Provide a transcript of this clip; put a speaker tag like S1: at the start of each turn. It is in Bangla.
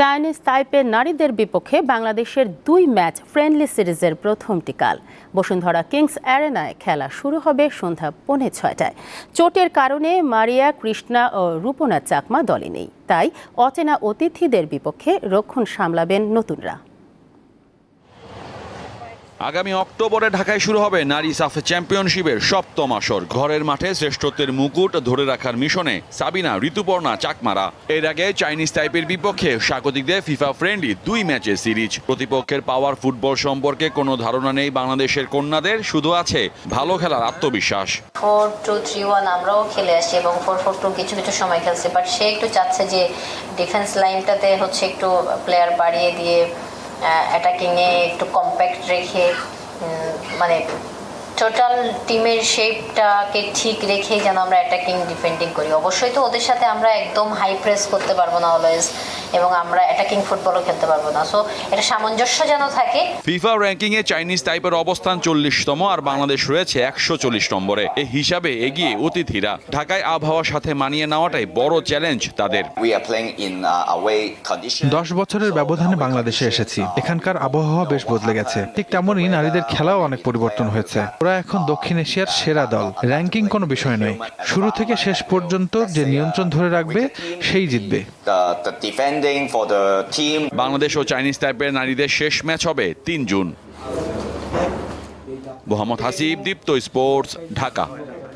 S1: চাইনিজ তাইপের নারীদের বিপক্ষে বাংলাদেশের দুই ম্যাচ ফ্রেন্ডলি সিরিজের প্রথমটি কাল বসুন্ধরা কিংস অ্যারেনায় খেলা শুরু হবে সন্ধ্যা পৌনে ছয়টায়। চোটের কারণে মারিয়া, কৃষ্ণা ও রূপনা চাকমা দলে নেই। তাই অচেনা অতিথিদের বিপক্ষে রক্ষণ সামলাবেন নতুনরা।
S2: আগামী অক্টোবরে ঢাকায় শুরু হবে নারী সাফ চ্যাম্পিয়নশিপের সপ্তম আসর। ঘরের মাঠে শ্রেষ্ঠত্বের মুকুট ধরে রাখার মিশনে সাবিনা, ঋতুপর্ণা, চাকমারা। এর আগে চাইনিজ টাইপের বিপক্ষে স্বাগতিকদের ফিফা ফ্রেন্ডলি দুই ম্যাচে সিরিজ। প্রতিপক্ষের পাওয়ার ফুটবল সম্পর্কে কোনো ধারণা নেই বাংলাদেশের কন্যাদের, শুধু আছে ভালো খেলার আত্মবিশ্বাস।
S3: ফোর টু থ্রি ওয়ান আমরাও খেলে আসি এবং ফোর ফোর টু কিছু কিছু সময় খেলছি। বাট সে একটু চাচ্ছে যে ডিফেন্স লাইনটাতে হচ্ছে একটু প্লেয়ার বাড়িয়ে দিয়ে অ্যাটাকিংয়ে একটু কম্প্যাক্ট রেখে মানে টোটাল টিমের শেপটাকে ঠিক রেখে যেন আমরা অ্যাটাকিং ডিফেন্ডিং করি। অবশ্যই তো ওদের সাথে আমরা একদম হাই প্রেস করতে পারব না অলওয়েজ এবং আমরা অ্যাটাকিং ফুটবলও খেলতে পারব না। সো এটা সামঞ্জস্য যেন থাকে।
S2: ফিফা র্যাঙ্কিং এ চাইনিজ টাইপের অবস্থান চল্লিশতম আর বাংলাদেশ রয়েছে একশো চল্লিশ নম্বরে। এই হিসাবে এগিয়ে অতিথিরা। ঢাকায় আবহাওয়ার সাথে মানিয়ে নেওয়াটাই বড় চ্যালেঞ্জ তাদের।
S4: Uh,
S5: দশ বছরের ব্যবধানে বাংলাদেশে এসেছি। এখানকার আবহাওয়া বেশ বদলে গেছে। ঠিক তেমনই নারীদের খেলাও অনেক পরিবর্তন হয়েছে। ওরা এখন দক্ষিণ এশিয়ার সেরা দল। র্যাঙ্কিং কোনো বিষয় নয়। শুরু থেকে শেষ পর্যন্ত যে নিয়ন্ত্রণ ধরে রাখবে, সেই জিতবে।
S2: বাংলাদেশ ও চাইনিজ টাইপের নারীদের শেষ ম্যাচ হবে তিন জুন। মোহাম্মদ হাসিব, দীপ্ত স্পোর্টস, ঢাকা।